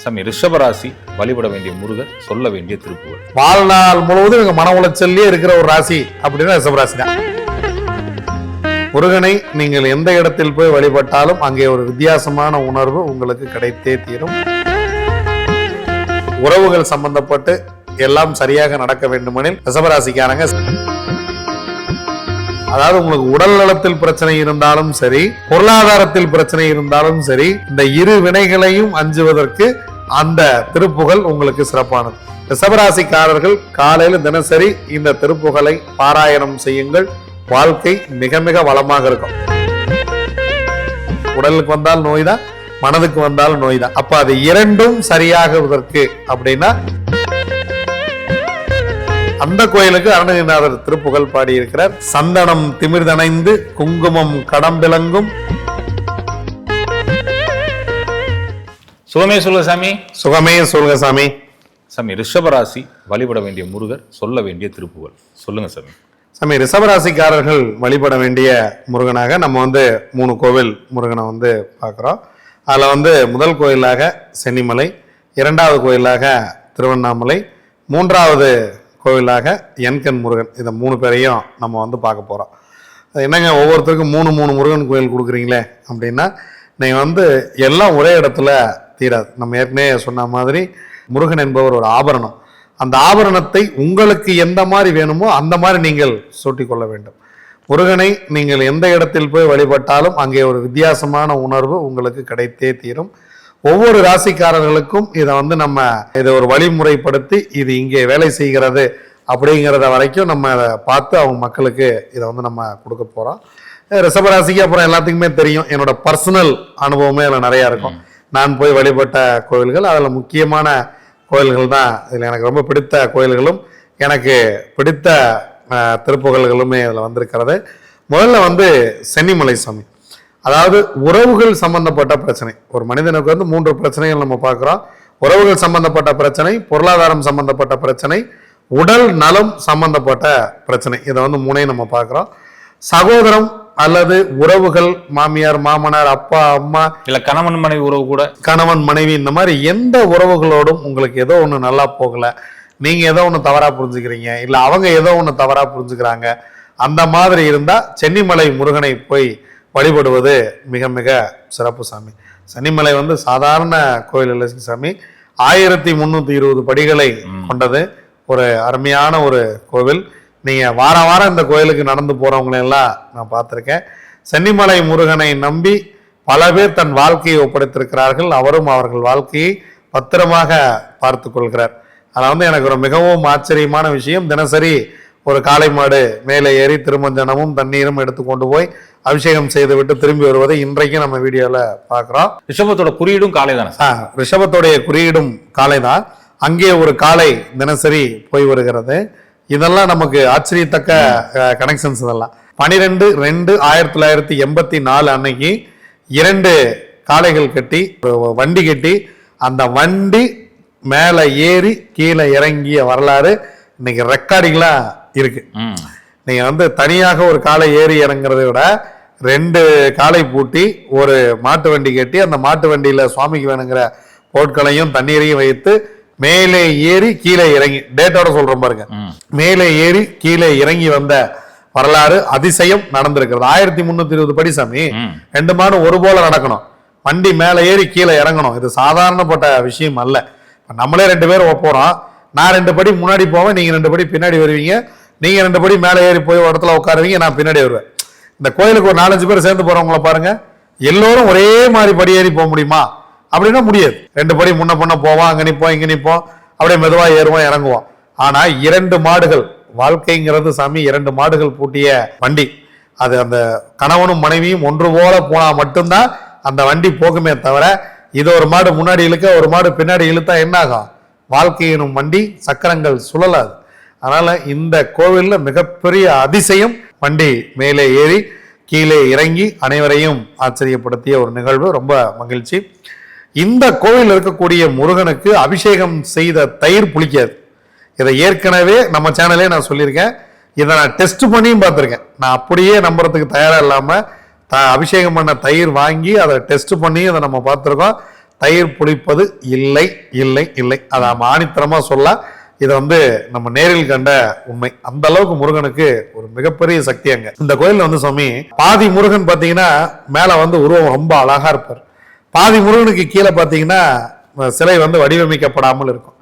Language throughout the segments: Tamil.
சாமி ரிஷபராசி வழிபட வேண்டிய முருகர் சொல்ல வேண்டிய திருப்புகள் வாழ்நாள் முழுவதும் எங்க மன உளைச்சல்லே இருக்கிற ஒரு ராசி அப்படின்னா ரிஷபராசி தான் முருகனை நீங்கள் எந்த இடத்தில் போய் வழிபட்டாலும் அங்கே ஒரு வித்தியாசமான உணர்வு உங்களுக்கு கிடைத்தே தீரும். உறவுகள் சம்பந்தப்பட்டு எல்லாம் சரியாக நடக்க வேண்டுமெனில் ரிஷபராசிக்காரங்க அதாவது உங்களுக்கு உடல் நலத்தில் பிரச்சனை இருந்தாலும் சரி பொருளாதாரத்தில் பிரச்சனை இருந்தாலும் சரி இந்த இரு வினைகளையும் அஞ்சுவதற்கு அந்த திருப்புகழ் உங்களுக்கு சிறப்பானது. ரிஷபராசிக்காரர்கள் காலையில் தினசரி இந்த திருப்புகழை பாராயணம் செய்யுங்கள். வாழ்க்கை மிக மிக வளமாக இருக்கும். உடலுக்கு வந்தால் நோய் தான் மனதுக்கு வந்தாலும் நோய் தான் அப்ப அது இரண்டும் சரியாகுவதற்கு அப்படின்னா அந்த கோயிலுக்கு அருணகிரிநாதர் திருப்புகழ் பாடியிருக்கிறார். சந்தனம் திமிர்தணைந்து குங்குமம் கடம்பிலங்கும் சுகமே சொல்ல சாமி. சுகமே சொல்க சாமி. சாமி ரிஷபராசி வழிபட வேண்டிய முருகர் சொல்ல வேண்டிய திருப்புகள் சொல்லுங்க சாமி. சாமி ரிஷபராசிக்காரர்கள் வழிபட வேண்டிய முருகனாக நம்ம வந்து மூணு கோவில் முருகனை வந்து பார்க்குறோம். அதில் வந்து முதல் கோயிலாக சென்னிமலை இரண்டாவது கோயிலாக திருவண்ணாமலை மூன்றாவது கோவிலாக என்கண் முருகன். இந்த மூணு பேரையும் நம்ம வந்து பார்க்க போகிறோம் என்னங்க ஒவ்வொருத்தருக்கும் மூணு மூணு முருகன் கோயில் கொடுக்குறீங்களே அப்படின்னா நீங்கள் வந்து எல்லாம் ஒரே இடத்துல தீராது. நம்ம ஏற்கனவே சொன்ன மாதிரி முருகன் என்பவர் ஒரு ஆபரணம். அந்த ஆபரணத்தை உங்களுக்கு எந்த மாதிரி வேணுமோ அந்த மாதிரி நீங்கள் சூட்டி கொள்ள வேண்டும். முருகனை நீங்கள் எந்த இடத்தில் போய் வழிபட்டாலும் அங்கே ஒரு வித்தியாசமான உணர்வு உங்களுக்கு கிடைத்தே தீரும். ஒவ்வொரு ராசிக்காரர்களுக்கும் இதை வந்து நம்ம இதை ஒரு வழிமுறைப்படுத்தி இது இங்கே வேலை செய்கிறது அப்படிங்கிறத வரைக்கும் நம்ம அதை பார்த்து அவங்க மக்களுக்கு இதை வந்து நம்ம கொடுக்க போகிறோம் ரிஷபராசிக்கு அப்புறம் எல்லாத்துக்குமே தெரியும். என்னோட பர்சனல் அனுபவமே அதில் நிறையா இருக்கும். நான் போய் வழிபட்ட கோயில்கள் அதில் முக்கியமான கோயில்கள் தான். இதில் எனக்கு ரொம்ப பிடித்த கோயில்களும் எனக்கு பிடித்த திருப்புகழ்களுமே இதில் வந்திருக்கிறது. முதல்ல வந்து சென்னிமலை சுவாமி. அதாவது உறவுகள் சம்பந்தப்பட்ட பிரச்சனை. ஒரு மனிதனுக்கு வந்து மூன்று பிரச்சனைகள் நம்ம பார்க்குறோம். உறவுகள் சம்பந்தப்பட்ட பிரச்சனை பொருளாதாரம் சம்பந்தப்பட்ட பிரச்சனை உடல் நலம் சம்பந்தப்பட்ட பிரச்சனை. இதை வந்து மூணையும் நம்ம பார்க்குறோம். சகோதரம் அல்லது உறவுகள் மாமியார் மாமனார் அப்பா அம்மா இல்ல கணவன் மனைவி உறவு கூட. கணவன் மனைவி இந்த மாதிரி எந்த உறவுகளோடும் உங்களுக்கு ஏதோ ஒன்று நல்லா போகல. நீங்க ஏதோ ஒன்று தவறா புரிஞ்சுக்கிறீங்க. இல்ல அவங்க ஏதோ ஒன்று தவறா புரிஞ்சுக்கிறாங்க. அந்த மாதிரி இருந்தா சென்னிமலை முருகனை போய் வழிபடுவது மிக மிக சிறப்பு சாமி. சென்னிமலை வந்து சாதாரண கோயில் இல்லை சாமி ஆயிரத்தி முந்நூற்றி இருபது படிகளை கொண்டது ஒரு அருமையான ஒரு கோவில். நீங்க வார வாரம் இந்த கோயிலுக்கு நடந்து போறவங்களை எல்லாம் நான் பார்த்துருக்கேன். சென்னிமலை முருகனை நம்பி பல பேர் தன் வாழ்க்கையை ஒப்படைத்திருக்கிறார்கள். அவரும் அவர்கள் வாழ்க்கையை பத்திரமாக பார்த்து கொள்கிறார். அதில் வந்து எனக்கு ஒரு மிகவும் ஆச்சரியமான விஷயம். தினசரி ஒரு காளை மாடு மேலே ஏறி திருமஞ்சனமும் தண்ணீரும் எடுத்து கொண்டு போய் அபிஷேகம் செய்துவிட்டு திரும்பி வருவதை இன்றைக்கும் நம்ம வீடியோவில் பார்க்குறோம். ரிஷபத்தோட குறியீடும் காலை தானே ஆ, ரிஷபத்துடைய குறியீடும் காளை தான். அங்கே ஒரு காளை தினசரி போய் வருகிறது. இதெல்லாம் நமக்கு ஆச்சரியத்தக்க கனெக்ஷன்ஸ் இதெல்லாம். பனிரெண்டு ரெண்டு ஆயிரத்தி தொள்ளாயிரத்தி எண்பத்தி நாலு அன்னைக்கு இரண்டு காளைகள் கட்டி வண்டி கட்டி அந்த வண்டி மேலே ஏறி கீழே இறங்கிய வரலாறு இன்னைக்கு ரெக்கார்டிங்லாம் இருக்கு. ம். நீங்க வந்து தனியாக ஒரு காலை ஏறி இறங்குறதை விட ரெண்டு காலை பூட்டி ஒரு மாட்டு வண்டி கட்டி அந்த மாட்டு வண்டியில சுவாமிக்கு வேணுங்கிற பொருட்களையும் தண்ணீரையும் வைத்து மேலே ஏறி கீழே இறங்கி டேட்டோட சொல்றோம் பாருங்க. மேலே ஏறி கீழே இறங்கி வந்த வரலாறு அதிசயம் நடந்திருக்கிறது. ஆயிரத்தி முன்னூத்தி இருபது படி சாமி ரெண்டு மாடு ஒரு போல நடக்கணும். வண்டி மேலே ஏறி கீழே இறங்கணும். இது சாதாரணப்பட்ட விஷயம் அல்ல. நம்மளே ரெண்டு பேரும் போறோம். நான் ரெண்டு படி முன்னாடி போவேன் நீங்க ரெண்டு படி பின்னாடி வருவீங்க. நீங்க ரெண்டு படி மேலே ஏறி போய் ஒரு இடத்துல உட்காருவீங்க நான் பின்னாடி வருவேன். இந்த கோயிலுக்கு ஒரு நாலஞ்சு பேர் சேர்ந்து போறவங்கள பாருங்க. எல்லோரும் ஒரே மாதிரி படி ஏறி போக முடியுமா? அப்படின்னா முடியாது. ரெண்டு படி முன்ன பொண்ண போவோம் அங்கே நிற்போம் இங்கே நிற்போம் அப்படியே மெதுவாக ஏறுவோம் இறங்குவோம் ஆனால் இரண்டு மாடுகள் வாழ்க்கைங்கிறது சாமி இரண்டு மாடுகள் பூட்டிய வண்டி. அது அந்த கணவனும் மனைவியும் ஒன்று போல போனால் மட்டும்தான் அந்த வண்டி போகுமே தவிர இது ஒரு மாடு முன்னாடி இழுக்க ஒரு மாடு பின்னாடி இழுத்தா என்ன ஆகும்? வாழ்க்கையினும் வண்டி சக்கரங்கள் சுழலாது. அதனால் இந்த கோவிலில் மிகப்பெரிய அதிசயம் வண்டி மேலே ஏறி கீழே இறங்கி அனைவரையும் ஆச்சரியப்படுத்திய ஒரு நிகழ்வு. ரொம்ப மகிழ்ச்சி. இந்த கோவில் இருக்கக்கூடிய முருகனுக்கு அபிஷேகம் செய்த தயிர் புளிக்காது. இதை ஏற்கனவே நம்ம சேனலே நான் சொல்லியிருக்கேன். இதை நான் டெஸ்ட் பண்ணியும் பார்த்துருக்கேன். நான் அப்படியே நம்புறதுக்கு தயாராக இல்லாமல் த அபிஷேகம் பண்ண தயிர் வாங்கி அதை டெஸ்ட் பண்ணி அதை நம்ம பார்த்துருக்கோம். தயிர் புளிப்பது இல்லை இல்லை இல்லை. அதை நம்ம ஆணித்தரமா சொல்ல இதை வந்து நம்ம நேரில் கண்ட உண்மை. அந்த அளவுக்கு முருகனுக்கு ஒரு மிகப்பெரிய சக்தி அங்க. இந்த கோயில்ல வந்து சுவாமி பாதி முருகன் பாத்தீங்கன்னா மேல வந்து உருவம் ரொம்ப அழகா இருப்பார். பாதி முருகனுக்கு கீழே பாத்தீங்கன்னா அஹ், சிலை வந்து வடிவமைக்கப்படாமல் இருக்கும்.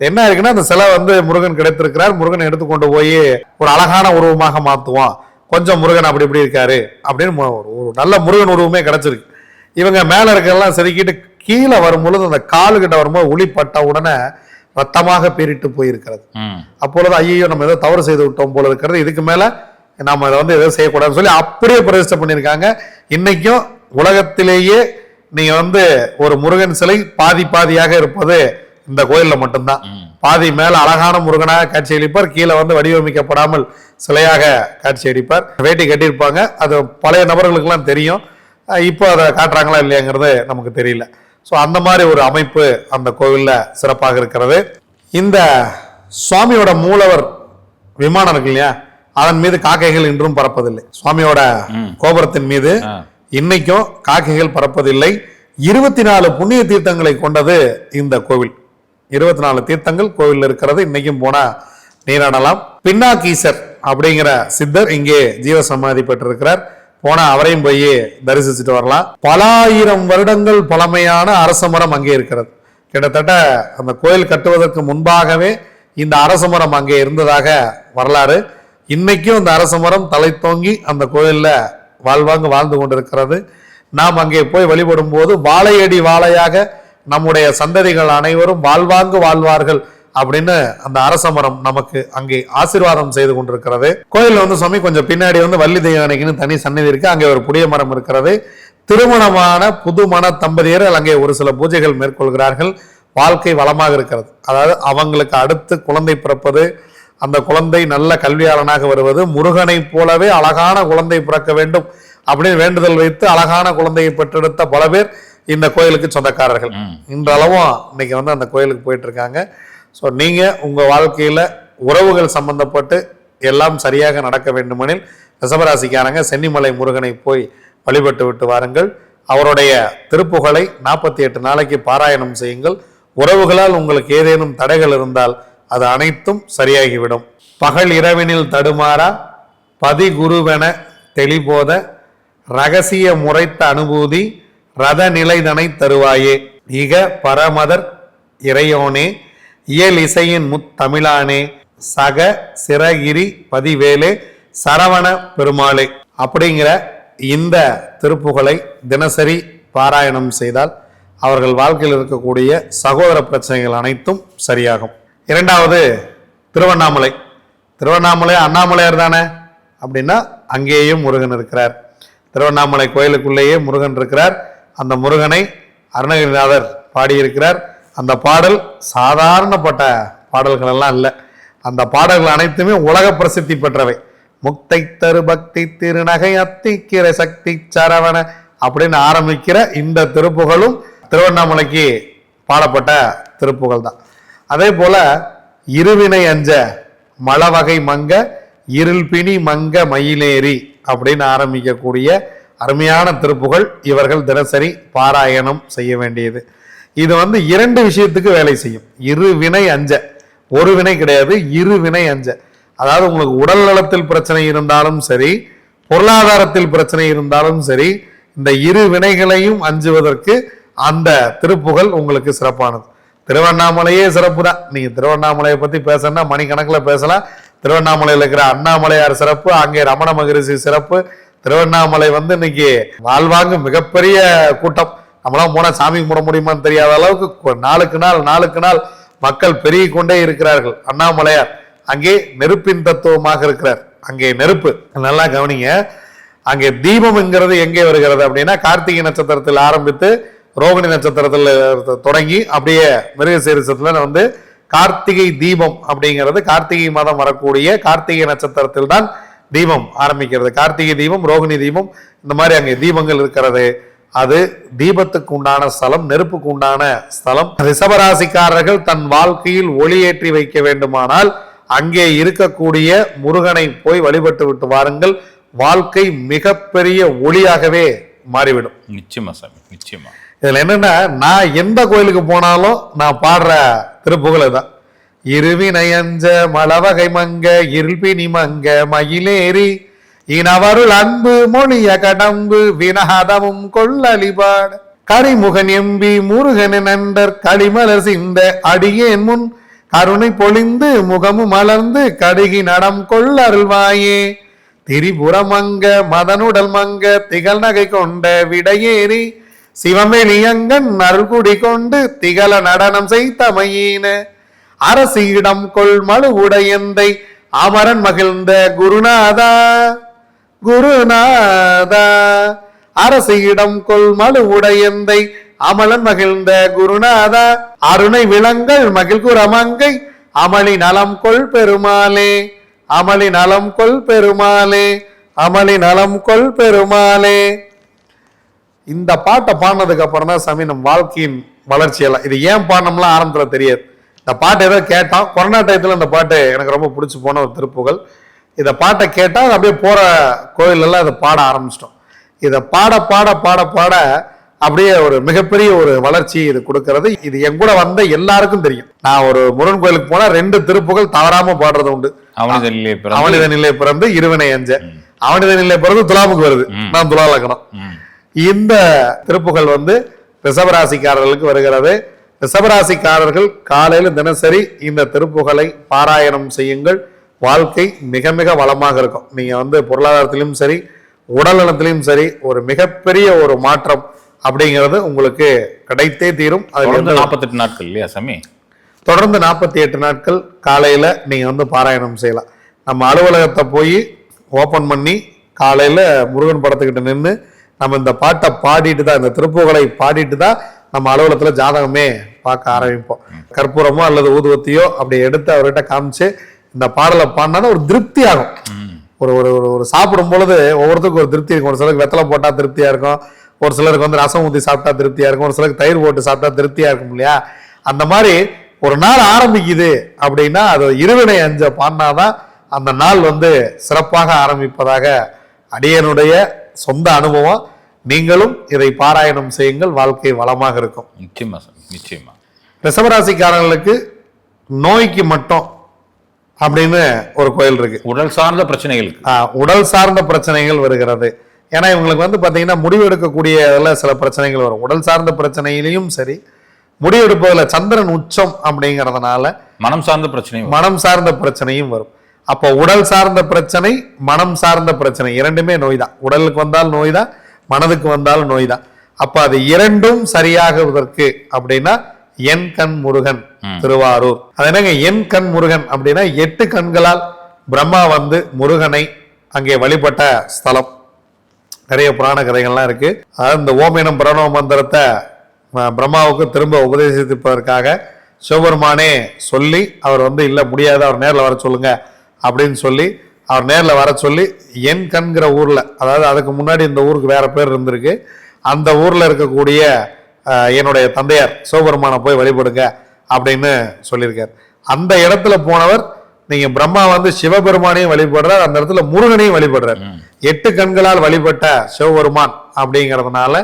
என்ன இருக்குன்னா அந்த சிலை வந்து முருகன் கிடைத்திருக்கிறார். முருகனை எடுத்துக்கொண்டு போய் ஒரு அழகான உருவமாக மாத்துவோம் கொஞ்சம் முருகன் அப்படி இப்படி இருக்காரு அப்படின்னு ஒரு நல்ல முருகன் உருவமே கிடைச்சிருக்கு. இவங்க மேல இருக்கலாம் செதுக்கிட்டு கீழே வரும்பொழுது அந்த காலுகிட்ட வரும்போது ஒளிப்பட்ட உடனே ரத்தமாக பீறிட்டு போயிருக்கிறது. அப்பொழுது ஐயோ நம்ம ஏதோ தவறு செய்து விட்டோம் போல இருக்கிறது. இதுக்கு மேல நாம இதை வந்து எதுவும் செய்யக்கூடாதுன்னு சொல்லி அப்படியே பிரதிஷ்டை பண்ணியிருக்காங்க. இன்னைக்கும் உலகத்திலேயே நீங்க வந்து ஒரு முருகன் சிலை பாதி பாதியாக இருப்பது இந்த கோயில்ல மட்டும்தான். பாதி மேல அழகான முருகனாக காட்சியளிப்பார் கீழே வந்து வடிவமைக்கப்படாமல் சிலையாக காட்சியளிப்பார் வேட்டி கட்டியிருப்பாங்க. அது பழைய நபர்களுக்கெல்லாம் தெரியும். இப்போ அதை காட்டுறாங்களா இல்லையாங்கிறது நமக்கு தெரியல. ஸோ அந்த மாதிரி ஒரு அமைப்பு அந்த கோவில்ல சிறப்பாக இருக்கிறது. இந்த சுவாமியோட மூலவர் விமானம் இருக்கு இல்லையா? அதன் மீது காக்கைகள் இன்றும் பறப்பதில்லை. சுவாமியோட கோபுரத்தின் மீது. இன்னைக்கும் காக்கைகள் பறப்பதில்லை. இருபத்தி நாலு புண்ணிய தீர்த்தங்களை கொண்டது இந்த கோவில். இருபத்தி நாலு தீர்த்தங்கள் கோவிலில் இருக்கிறது. இன்னைக்கும் போனா நீராடலாம். பின்னாக்கீசர் அப்படிங்கிற சித்தர் இங்கே ஜீவசமாதி பெற்றிருக்கிறார். போனா அவரையும் போய் தரிசிச்சுட்டு வரலாம். பல ஆயிரம் வருடங்கள் பழமையான அரச மரம் அங்கே இருக்கிறது. கிட்டத்தட்ட அந்த கோயில் கட்டுவதற்கு முன்பாகவே இந்த அரச மரம் அங்கே இருந்ததாக வரலாறு. இன்னைக்கும் அந்த அரச மரம் தலை தோங்கி அந்த கோயிலில் வாழ்வாங்கு வாழ்ந்து கொண்டிருக்கிறது. நாம் அங்கே போய் வழிபடும் போது வாழையடி வாழையாக நம்முடைய சந்ததிகள் அனைவரும் வாழ்வாங்கு வாழ்வார்கள் அப்படின்னு அந்த அரச மரம் நமக்கு அங்கே ஆசீர்வாதம் செய்து கொண்டிருக்கிறது. கோயிலில் வந்து சுவாமி கொஞ்சம் பின்னாடி வந்து வள்ளி தெய்வானைக்குன்னு தனி சன்னதி இருக்கு. அங்கே ஒரு புதிய மரம் இருக்கிறது. திருமணமான புது மன தம்பதியர்கள் அங்கே ஒரு சில பூஜைகள் மேற்கொள்கிறார்கள். வாழ்க்கை வளமாக இருக்கிறது. அதாவது அவங்களுக்கு அடுத்து குழந்தை பிறப்பது அந்த குழந்தை நல்ல கல்வியாளனாக வருவது முருகனைப் போலவே அழகான குழந்தை பிறக்க வேண்டும் அப்படின்னு வேண்டுதல் வைத்து அழகான குழந்தையை பெற்றெடுத்த பல பேர் இந்த கோயிலுக்கு சொந்தக்காரர்கள். இன்றளவும் இன்னைக்கு வந்து அந்த கோயிலுக்கு போயிட்டு இருக்காங்க ஸோ நீங்க உங்க வாழ்க்கையில உறவுகள் சம்பந்தப்பட்டு எல்லாம் சரியாக நடக்க வேண்டுமெனில் ரிஷபராசிக்காரங்க சென்னிமலை முருகனை போய் வழிபட்டு விட்டு வாருங்கள். அவருடைய திருப்புகழை நாற்பத்தி எட்டு நாளைக்கு பாராயணம் செய்யுங்கள். உறவுகளால் உங்களுக்கு ஏதேனும் தடைகள் இருந்தால் அது அனைத்தும் சரியாகிவிடும். பகல் இரவினில் தடுமாறா? பதிகுருவென தெளிபோத ரகசிய முறைத்த அனுபூதி ரத நிலைதனை தருவாயே. இக பரமதர் இறையோனே இயல் இசையின் முத்தமிழானே சக சிறகிரி பதிவேலே சரவண பெருமாளே. அப்படிங்கிற இந்த திருப்புகளை தினசரி பாராயணம் செய்தால் அவர்கள் வாழ்க்கையில் இருக்கக்கூடிய சகோதர பிரச்சனைகள் அனைத்தும் சரியாகும். இரண்டாவது திருவண்ணாமலை. திருவண்ணாமலை அண்ணாமலையார் தானே? அப்படின்னா அங்கேயும் முருகன் இருக்கிறார். திருவண்ணாமலை கோயிலுக்குள்ளேயே முருகன் இருக்கிறார். அந்த முருகனை அருணகிரிநாதர் பாடியிருக்கிறார். அந்த பாடல் சாதாரணப்பட்ட பாடல்கள் எல்லாம் இல்லை. அந்த பாடல்கள் அனைத்துமே உலக பிரசித்தி பெற்றவை. முக்தை தரு பக்தி திருநகை அத்திக்கிற சக்தி சரவண அப்படின்னு ஆரம்பிக்கிற இந்த திருப்புகழும் திருவண்ணாமலைக்கு பாடப்பட்ட திருப்புகள் தான் அதே போல இருவினை அஞ்ச மலவகை மங்க இருள்பிணி மங்க மயிலேறி அப்படின்னு ஆரம்பிக்கக்கூடிய அருமையான திருப்புகள் இவர்கள் தினசரி பாராயணம் செய்ய வேண்டியது. இது வந்து இரண்டு விஷயத்துக்கு வேலை செய்யும். இரு வினை அஞ்ச. ஒரு வினை கிடையாது இரு வினை அஞ்ச. அதாவது உங்களுக்கு உடல் நலத்தில் பிரச்சனை இருந்தாலும் சரி பொருளாதாரத்தில் பிரச்சனை இருந்தாலும் சரி இந்த இரு வினைகளையும் அஞ்சுவதற்கு அந்த திருப்புகள் உங்களுக்கு சிறப்பானது. திருவண்ணாமலையே சிறப்பு தான் நீங்க திருவண்ணாமலையை பத்தி பேசணும்னா மணிக்கணக்கில் பேசலாம். திருவண்ணாமலையில் இருக்கிற அண்ணாமலையார் சிறப்பு அங்கே ரமண மகரிஷி சிறப்பு. திருவண்ணாமலை வந்து இன்னைக்கு வாழ்வாங்கு மிகப்பெரிய கூட்டம். நம்மளாம் போனால் சாமி கும்பிட முடியுமான்னு தெரியாத அளவுக்கு நாளுக்கு நாள் நாளுக்கு நாள் மக்கள் பெருகி கொண்டே இருக்கிறார்கள் அண்ணாமலையார். அங்கே நெருப்பின் தத்துவமாக இருக்கிறார். அங்கே நெருப்பு. நல்லா கவனிங்க. அங்கே தீபம்ங்கிறது எங்கே வருகிறது அப்படின்னா கார்த்திகை நட்சத்திரத்தில் ஆரம்பித்து ரோகிணி நட்சத்திரத்தில் தொடங்கி அப்படியே மிருகசீரிசத்துல வந்து கார்த்திகை தீபம் அப்படிங்கிறது கார்த்திகை மாதம் வரக்கூடிய கார்த்திகை நட்சத்திரத்தில் தான் தீபம் ஆரம்பிக்கிறது. கார்த்திகை தீபம் ரோகிணி தீபம் இந்த மாதிரி அங்கே தீபங்கள் இருக்கிறது. அது தீபத்துக்கு உண்டான ஸ்தலம் நெருப்புக்கு உண்டான ஸ்தலம். ரிஷபராசிக்காரர்கள் தன் வாழ்க்கையில் ஒளியேற்றி வைக்க வேண்டுமானால் அங்கே இருக்கக்கூடிய முருகனை போய் வழிபட்டு விட்டு வாருங்கள். வாழ்க்கை மிகப்பெரிய ஒளியாகவே மாறிவிடும். நிச்சயமா சாமி நிச்சயமா. இதில் என்னென்னா நான் எந்த கோயிலுக்கு போனாலும் நான் பாடுற திருப்புகளை தான் இருவினையஞ்ச மலவகை மங்க இருள்பினி மங்க மயிலேறி இனவருள் அன்பு மொழிய கடம்பு வினஹதமும் கொள்ளலிபாடு. கரிமுகன் எம்பி முருகன் நண்டர் களிமலர் சிந்த அடியேன் முன் கருணை பொழிந்து முகமும் மலர்ந்து கடுகி நடம் கொள்ளருள்வாயே திரிபுரமங்க மதனுடல் மங்க திகழ் நகை கொண்ட விடையேறி சிவமெளியங்கன் அருள்குடி கொண்டு திகழ நடனம் செய்தமையின. அரசியிடம் கொள்மழு உடையந்தை அமரன் மகிழ்ந்த குருநாதா குருநாதா. அரசியிடம் கொள்மழு உடையந்தை அமலன் மகிழ்ந்த குருநாதா. அருணை விலங்கள் மகிழ்குரமங்கை அமளி நலம் கொள் பெருமாளே அமளி நலம் கொள் பெருமாளே அமளி நலம் கொள் பெருமாளே. இந்த பாட்டை பாடினதுக்கு அப்புறம் தான் சாமி நம்ம வாழ்க்கையின் வளர்ச்சியெல்லாம். இது ஏன் பாடினோம்லாம் ஆரம்பத்துல தெரியாது. இந்த பாட்டு ஏதோ கேட்டோம் கொரோனா டயத்துல இந்த பாட்டு எனக்கு ரொம்ப பிடிச்சி போன ஒரு திருப்புகள். இந்த பாட்டை கேட்டால் அது அப்படியே போற கோயில் எல்லாம் இதை பாட ஆரம்பிச்சிட்டோம். இதை பாட பாட பாட பாட அப்படியே ஒரு மிகப்பெரிய ஒரு வளர்ச்சி இது கொடுக்கறது. இது என் கூட வந்த எல்லாருக்கும் தெரியும். நான் ஒரு முருகன் கோயிலுக்கு போனா ரெண்டு திருப்புகள் தவறாம பாடுறது உண்டு. அவனித நிலை பிறந்து இருவினை அஞ்ச. அவனித நிலை பிறந்து துலாமுக்கு வருது. நான் துலா லக்னம் ம். இந்த திருப்புகள் வந்து ரிஷபராசிக்காரர்களுக்கு வருகிறது. ரிஷபராசிக்காரர்கள் காலையில் தினசரி இந்த திருப்புகளை பாராயணம் செய்யுங்கள். வாழ்க்கை மிக மிக வளமாக இருக்கும். நீங்க வந்து பொருளாதாரத்திலும் சரி உடல் நலத்திலும் சரி ஒரு மிகப்பெரிய ஒரு மாற்றம் அப்படிங்கிறது உங்களுக்கு கிடைத்தே தீரும். எந்த நாற்பத்தெட்டு நாட்கள் இல்லையா சாமி? தொடர்ந்து நாற்பத்தி எட்டு நாட்கள் காலையில் நீங்கள் வந்து பாராயணம் செய்யலாம். நம்ம அலுவலகத்தை போய் ஓப்பன் பண்ணி காலையில் முருகன் படத்துக்கிட்ட நின்று நம்ம இந்த பாட்டை பாடிட்டு தான் இந்த திருப்புகளை பாடிட்டு தான் நம்ம அலுவலகத்தில் ஜாதகமே பார்க்க ஆரம்பிப்போம். கற்பூரமோ அல்லது ஊதுவத்தியோ அப்படி எடுத்து அவர்கிட்ட காமிச்சு இந்த பாடலை பாடினா ஒரு திருப்தி ஆகும். ஒரு ஒரு ஒரு ஒரு சாப்பிடும் பொழுது ஒவ்வொருத்தருக்கும் ஒரு திருப்தி இருக்கும். ஒரு சிலருக்கு வெத்தலை போட்டால் திருப்தியாக இருக்கும். ஒரு சிலருக்கு வந்து ரசம் ஊற்றி சாப்பிட்டா திருப்தியாக இருக்கும். ஒரு சிலருக்கு தயிர் போட்டு சாப்பிட்டா திருப்தியாக இருக்கும் இல்லையா? அந்த மாதிரி ஒரு நாள் ஆரம்பிக்குது அப்படின்னா அது இருவினை அஞ்ச பாடினாதான் அந்த நாள் வந்து சிறப்பாக ஆரம்பிப்பதாக அடியனுடைய சொந்த அனுபவம். நீங்களும் இதை பாராயணம் செய்யுங்கள். வாழ்க்கை வளமாக இருக்கும். நிச்சயமா சாமி நிச்சயமா. ரிஷபராசிக்காரங்களுக்கு நோய்க்கு மட்டும் அப்படின்னு ஒரு கோயில் இருக்கு. உடல் சார்ந்த பிரச்சனைகளுக்கு. உடல் சார்ந்த பிரச்சனைகள் வருகிறது. ஏன்னா இவங்களுக்கு வந்து பாத்தீங்கன்னா முடிவு எடுக்கக்கூடிய இதுல சில பிரச்சனைகள் வரும். உடல் சார்ந்த பிரச்சனையிலையும் சரி முடிவு எடுப்பதுல சந்திரன் உச்சம் அப்படிங்கறதுனால மனம் சார்ந்த பிரச்சனையும். மனம் சார்ந்த பிரச்சனையும் வரும். அப்போ உடல் சார்ந்த பிரச்சனை மனம் சார்ந்த பிரச்சனை இரண்டுமே நோய் தான். உடலுக்கு வந்தால் நோய் தான் மனதுக்கு வந்தால் நோய் தான் அப்ப அது இரண்டும் சரியாகுவதற்கு அப்படின்னா என் கண் முருகன் திருவாரூர். அது என்னங்க என் கண் முருகன் அப்படின்னா எட்டு கண்களால் பிரம்மா வந்து முருகனை அங்கே வழிபட்ட ஸ்தலம். நிறைய புராண கதைகள்லாம் இருக்கு. அதாவது இந்த ஓம் எனும் பிரணவ மந்திரத்தை பிரம்மாவுக்கு திரும்ப உபதேசிப்பதற்காக சிவபெருமானே சொல்லி அவர் வந்து இல்லை முடியாது அவர் நேரில் வர சொல்லுங்க அப்படின்னு சொல்லி அவர் நேரில் வர சொல்லி என் கண்கிற ஊர்ல அதாவது அதுக்கு முன்னாடி இந்த ஊருக்கு வேற பேர் இருந்திருக்கு. அந்த ஊர்ல இருக்கக்கூடிய என்னுடைய தந்தையார் சிவபெருமானை போய் வழிபடுங்க அப்படின்னு சொல்லியிருக்கார். அந்த இடத்துல போனவர் நீங்க பிரம்மா வந்து சிவபெருமானையும் வழிபடுறார் அந்த இடத்துல முருகனையும் வழிபடுறார். எட்டு கண்களால் வழிபட்ட சிவபெருமான் அப்படிங்கிறதுனால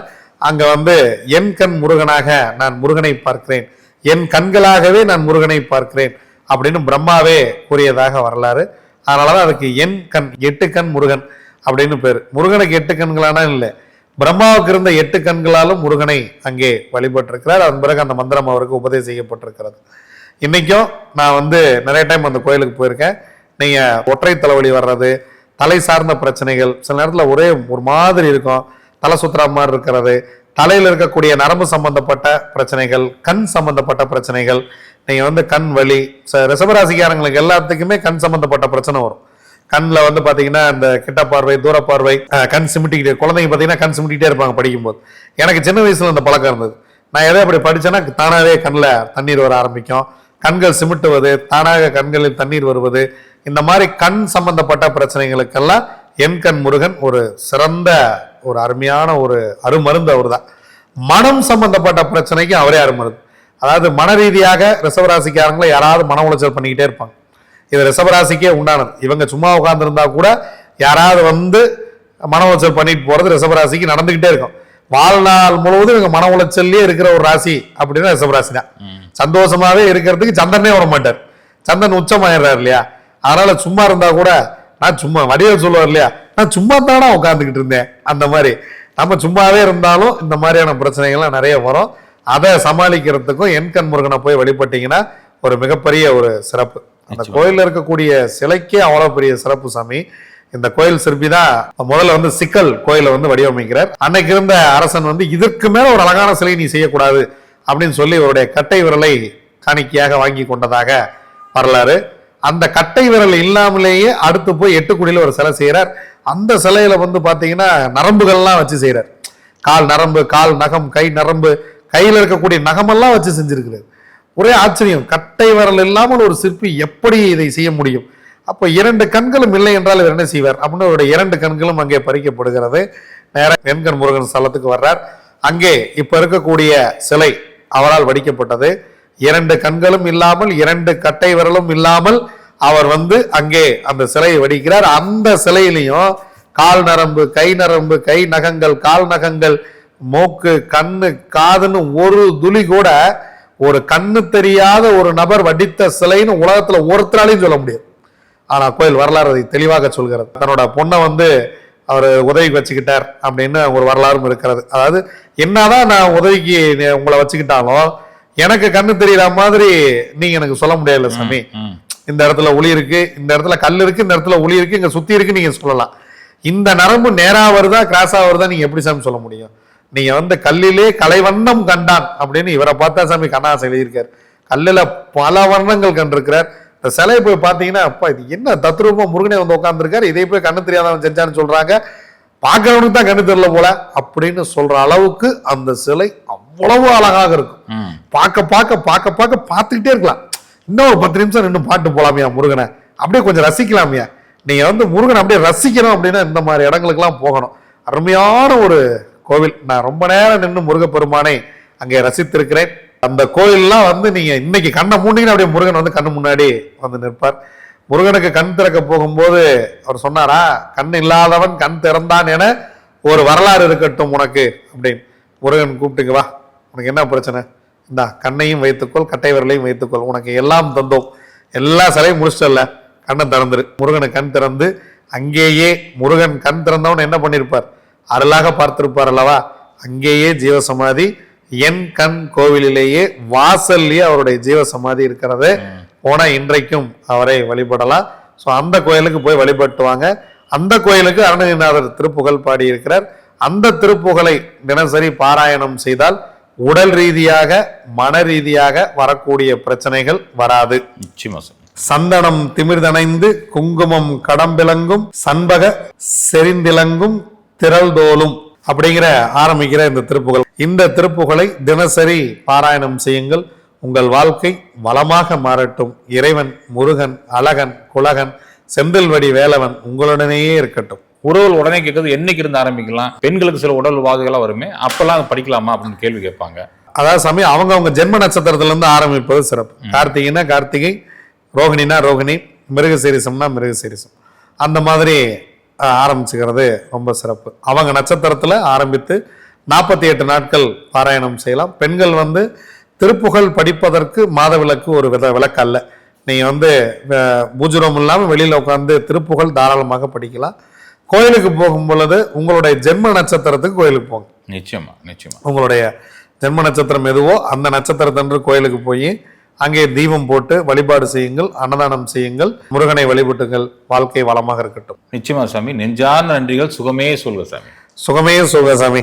அங்க வந்து என் கண் முருகனாக நான் முருகனை பார்க்கிறேன். என் கண்களாகவே நான் முருகனை பார்க்கிறேன் அப்படின்னு பிரம்மாவே கூறியதாக வரலாறு. அதனால தான் அதுக்கு என் கண் எட்டு கண் முருகன் அப்படின்னு பேரு. முருகனுக்கு எட்டு கண்களானா இல்லை. பிரம்மாவுக்கு இருந்த எட்டு கண்களாலும் முருகனை அங்கே வழிபட்டிருக்கிறார். அதன் பிறகு அந்த மந்திரம் அவருக்கு உபதேசிக்கப்பட்டிருக்கிறது இன்னைக்கும் நான் வந்து நிறைய டைம் அந்த கோயிலுக்கு போயிருக்கேன். நீங்க ஒற்றை தலைவலி வர்றது தலை சார்ந்த பிரச்சனைகள் சில நேரத்துல ஒரே ஒரு மாதிரி இருக்கும். தலை சுத்துற மாதிரி இருக்கிறது தலையில இருக்கக்கூடிய நரம்பு சம்பந்தப்பட்ட பிரச்சனைகள் கண் சம்பந்தப்பட்ட பிரச்சனைகள் நீங்கள் வந்து கண் வலி ச- எல்லாத்துக்குமே கண் சம்பந்தப்பட்ட பிரச்சனை வரும். கண்ணில் வந்து பார்த்தீங்கன்னா இந்த கிட்ட பார்வை தூர பார்வை கண் சிமிட்டிக்கிட்டே குழந்தைங்க பார்த்தீங்கன்னா கண் சிமிட்டிக்கிட்டே இருப்பாங்க படிக்கும்போது. எனக்கு சின்ன வயசில் அந்த பழக்கம் இருந்தது. நான் எதை அப்படி படித்தேன்னா தானாகவே கண்ணில் தண்ணீர் வர ஆரம்பிக்கும். கண்கள் சிமிட்டுவது தானாக கண்களில் தண்ணீர் வருவது. இந்த மாதிரி கண் சம்பந்தப்பட்ட பிரச்சனைகளுக்கெல்லாம் என் கண் முருகன் ஒரு சிறந்த ஒரு அருமையான ஒரு அருமருந்து அவர் தான் மனம் சம்பந்தப்பட்ட பிரச்சனைக்கு அவரே அருமருந்து. அதாவது மன ரீதியாக ரிசவராசிக்காரங்களை யாராவது மன உளைச்சல் பண்ணிக்கிட்டே இருப்பாங்க. இது ரிஷபராசிக்கே உண்டானது. இவங்க சும்மா உட்கார்ந்திருந்தா கூட யாராவது வந்து மன உளைச்சல் பண்ணிட்டு போறது ரிஷபராசிக்கு நடந்துகிட்டே இருக்கும். வாழ்நாள் முழுவதும் இவங்க மன உளைச்சல்லே இருக்கிற ஒரு ராசி அப்படின்னா ரிஷபராசி தான். சந்தோஷமாவே இருக்கிறதுக்கு சந்திரனே விட மாட்டார். சந்திரன் உச்சமாயிடுறாரு இல்லையா? அதனால சும்மா இருந்தா கூட நான் சும்மா வடிவேல் சொல்லுவார் இல்லையா? நான் சும்மா தானே உட்காந்துக்கிட்டு இருந்தேன். அந்த மாதிரி. நம்ம சும்மாவே இருந்தாலும் இந்த மாதிரியான பிரச்சனைகள்லாம் நிறைய வரும். அதை சமாளிக்கிறதுக்கும் எண்கண் முருகனை போய் வழிபட்டீங்கன்னா ஒரு மிகப்பெரிய ஒரு சிறப்பு. அந்த கோயில்ல இருக்கக்கூடிய சிலைக்கே அவ்வளவு பெரிய சிறப்பு சாமி. இந்த கோயில் சிற்பி தான் முதல்ல வந்து சிக்கல் கோயிலை வந்து வடிவமைக்கிறார். அன்னைக்கு இருந்த அரசன் வந்து இதற்கு மேல ஒரு அழகான சிலை நீ செய்யக்கூடாது அப்படின்னு சொல்லி இவருடைய கட்டை விரலை காணிக்கையாக வாங்கி கொண்டதாக வரலாறு. அந்த கட்டை விரல் இல்லாமலேயே அடுத்து போய் எட்டுக்குடியில ஒரு சிலை செய்யறார் அந்த சிலையில வந்து பாத்தீங்கன்னா நரம்புகள்லாம் வச்சு செய்யறார் கால் நரம்பு கால் நகம் கை நரம்பு கையில் இருக்கக்கூடிய நகமெல்லாம் வச்சு செஞ்சுருக்கிறார். ஒரே ஆச்சரியம் கட்டை வரல் இல்லாமல் ஒரு சிற்பி எப்படி இதை செய்ய முடியும்? அப்போ இரண்டு கண்களும் இல்லை என்றால் இவர் என்ன செய்வார்? அப்படின்னு அவருடைய இரண்டு கண்களும் அங்கே பறிக்கப்படுகிறது. நேராக வெண்கண் முருகன் ஸ்தலத்துக்கு வர்றார். அங்கே இப்போ இருக்கக்கூடிய சிலை அவரால் வடிக்கப்பட்டது. இரண்டு கண்களும் இல்லாமல் இரண்டு கட்டை விரலும் இல்லாமல் அவர் வந்து அங்கே அந்த சிலையை வடிக்கிறார். அந்த சிலையிலையும் கால் நரம்பு கை நரம்பு கை நகங்கள் கால் நகங்கள் மூக்கு கண்ணு காதுன்னு ஒரு துளி கூட ஒரு கண்ணு தெரியாத ஒரு நபர் வடித்த சிலைன்னு உலகத்துல ஒருத்தராலையும் சொல்ல முடியாது. ஆனா கோயில் வரலாறு அதை தெளிவாக சொல்கிறது. தன்னோட பொண்ணை வந்து அவர் உதவிக்கு வச்சுக்கிட்டார் அப்படின்னு ஒரு வரலாறும் இருக்கிறது. அதாவது என்னதான் நான் உதவிக்கு உங்களை வச்சுக்கிட்டாலும் எனக்கு கண்ணு தெரியற மாதிரி நீங்க எனக்கு சொல்ல முடியல சாமி. இந்த இடத்துல ஒளி இருக்கு இந்த இடத்துல கல் இருக்கு இந்த இடத்துல ஒளி இருக்கு இங்க சுத்தி இருக்கு நீங்க சொல்லலாம். இந்த நரம்பு நேரா வருதா கிராஸா வருதா நீங்க எப்படி சாமி சொல்ல முடியும்? நீங்க வந்து கல்லிலே கலைவண்ணம் கண்டான் அப்படின்னு இவரை பார்த்தா சாமி கண்ணாசை எழுதியிருக்காரு. கல்லுல பல வர்ணங்கள் கண்டிருக்கிறார். இந்த சிலையை போய் பார்த்தீங்கன்னா அப்பா இது என்ன தத்ரூபமா முருகனே வந்து உட்காந்துருக்காரு இதை போய் கண்ணு தெரியாதவன் செஞ்சான்னு சொல்றாங்க. பார்க்கறவனுக்கு தான் கண்ணு தெரியல போல. அப்படின்னு சொல்ற அளவுக்கு அந்த சிலை அவ்வளவு அழகாக இருக்கும். பார்க்க பார்க்க பார்க்க பார்க்க பார்த்துக்கிட்டே இருக்கலாம். இன்னும் ஒரு பத்து நிமிஷம் நின்று பாட்டு போலாமியா முருகனை? அப்படியே கொஞ்சம் ரசிக்கலாமியா? நீங்க வந்து முருகனை அப்படியே ரசிக்கணும் அப்படின்னா இந்த மாதிரி இடங்களுக்கெல்லாம் போகணும். அருமையான ஒரு கோவில். நான் ரொம்ப நேரம் நின்று முருகப்பெருமானை அங்கே ரசித்திருக்கிறேன். அந்த கோயில்லாம் வந்து நீங்கள் இன்னைக்கு கண்ணை மூண்டிங்கன்னு அப்படியே முருகன் வந்து கண்ணு முன்னாடி வந்து நிற்பார். முருகனுக்கு கண் திறக்க போகும்போது அவர் சொன்னாரா கண் இல்லாதவன் கண் திறந்தான் என ஒரு வரலாறு இருக்கட்டும் உனக்கு அப்படின்னு. முருகன் கூப்பிட்டுங்க வா. உனக்கு என்ன பிரச்சனை? இந்தா கண்ணையும் வைத்துக்கொள் கட்டை விரலையும் வைத்துக்கொள். உனக்கு எல்லாம் தந்தோம். எல்லா சிலையும் முடிச்சிட்டல கண்ணை திறந்துரு. முருகனை கண் திறந்து அங்கேயே முருகன் கண் திறந்தவன் என்ன பண்ணியிருப்பார் அருளாக பார்த்திருப்பார் அல்லவா? அங்கேயே ஜீவசமாதி என் கண் கோவிலிலேயே வாசல்லையே அவருடைய ஜீவசமாதி இருக்கிறது. போனா இன்றைக்கும் அவரை வழிபடலாம். ஸோ அந்த கோயிலுக்கு போய் வழிபட்டுவாங்க அந்த கோயிலுக்கு அருணகிரிநாதர் திருப்புகழ் பாடியிருக்கிறார். அந்த திருப்புகழை தினசரி பாராயணம் செய்தால் உடல் ரீதியாக மன ரீதியாக வரக்கூடிய பிரச்சனைகள் வராது. நிச்சயமா சந்தனம் திமிர்தணைந்து குங்குமம் கடம்பிலங்கும் சண்பக செறிந்திலங்கும் திரள்தோலும் அப்படிங்கிற ஆரம்பிக்கிற இந்த திருப்புகழ் இந்த திருப்புகழை தினசரி பாராயணம் செய்யுங்கள். உங்கள் வாழ்க்கை வளமாக மாறட்டும். இறைவன் முருகன் அழகன் குலகன் செந்தில்வடி வேலவன் உங்களுடனேயே இருக்கட்டும். உறவுகள் உடனே கேட்கறது என்னைக்கு இருந்து ஆரம்பிக்கலாம்? பெண்களுக்கு சில உடல் உபாதைகள்லாம் வருமே அப்பெல்லாம் படிக்கலாமா அப்படின்னு கேள்வி கேட்பாங்க. அதாவது சமயம் அவங்க அவங்க ஜென்ம நட்சத்திரத்துல இருந்து ஆரம்பிப்பது சிறப்பு. கார்த்திகைனா கார்த்திகை ரோகிணினா ரோகிணி மிருகசீரிசம்னா மிருகசீரிசம். அந்த மாதிரி ஆரம்பிச்சுக்கிறது ரொம்ப சிறப்பு. அவங்க நட்சத்திரத்துல ஆரம்பித்து நாற்பத்தி எட்டு நாட்கள் பாராயணம் செய்யலாம். பெண்கள் வந்து திருப்புகழ் படிப்பதற்கு மாதவிலக்கு ஒரு வித விலக்கு அல்ல நீங்க வந்து பூஜ்ரம் இல்லாம வெளியில உட்காந்து திருப்புகழ் தாராளமாக படிக்கலாம். கோயிலுக்கு போகும் பொழுது உங்களுடைய ஜென்ம நட்சத்திரத்துக்கு கோயிலுக்கு போங்க. நிச்சயமா நிச்சயமா. உங்களுடைய ஜென்ம நட்சத்திரம் எதுவோ அந்த நட்சத்திரத்தன்று கோயிலுக்கு போய் அங்கே தீபம் போட்டு வழிபாடு செய்யுங்கள் அன்னதானம் செய்யுங்கள் முருகனை வழிபட்டுங்கள். வாழ்க்கை வளமாக இருக்கட்டும். நிச்சயமா சாமி நெஞ்சார்ந்த நன்றிகள் சுகமே சொல்க சாமி. சுகமே சுகசாமி